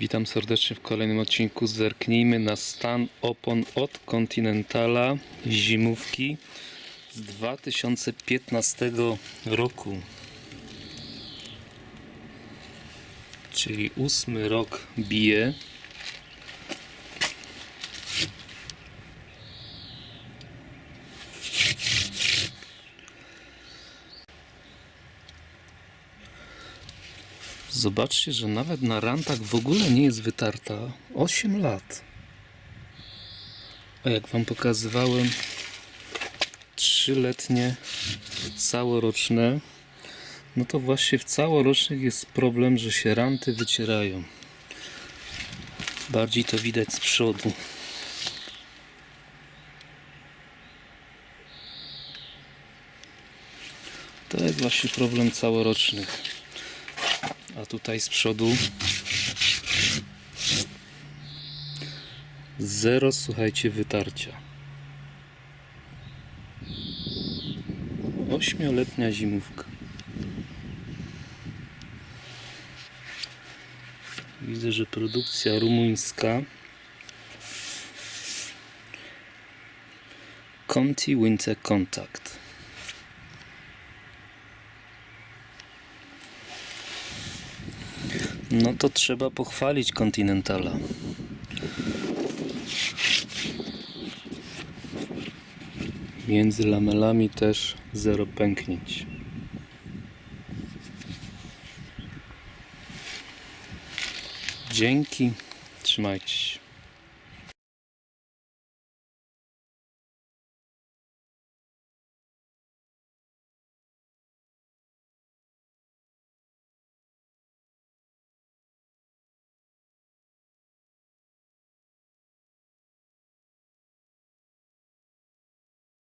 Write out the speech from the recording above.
Witam serdecznie w kolejnym odcinku. Zerknijmy na stan opon od Continentala zimówki z 2015 roku. Czyli ósmy rok bije. Zobaczcie, że nawet na rantach w ogóle nie jest wytarta. 8 lat. A jak Wam pokazywałem, trzyletnie, całoroczne, no to właśnie w całorocznych jest problem, że się ranty wycierają. Bardziej to widać z przodu. To jest właśnie problem całorocznych. A tutaj z przodu zero, słuchajcie, wytarcia. Ośmioletnia zimówka. Widzę, że produkcja rumuńska. Conti Winter Contact. No to trzeba pochwalić Continentala. Między lamelami też zero pęknięć. Dzięki, trzymajcie się.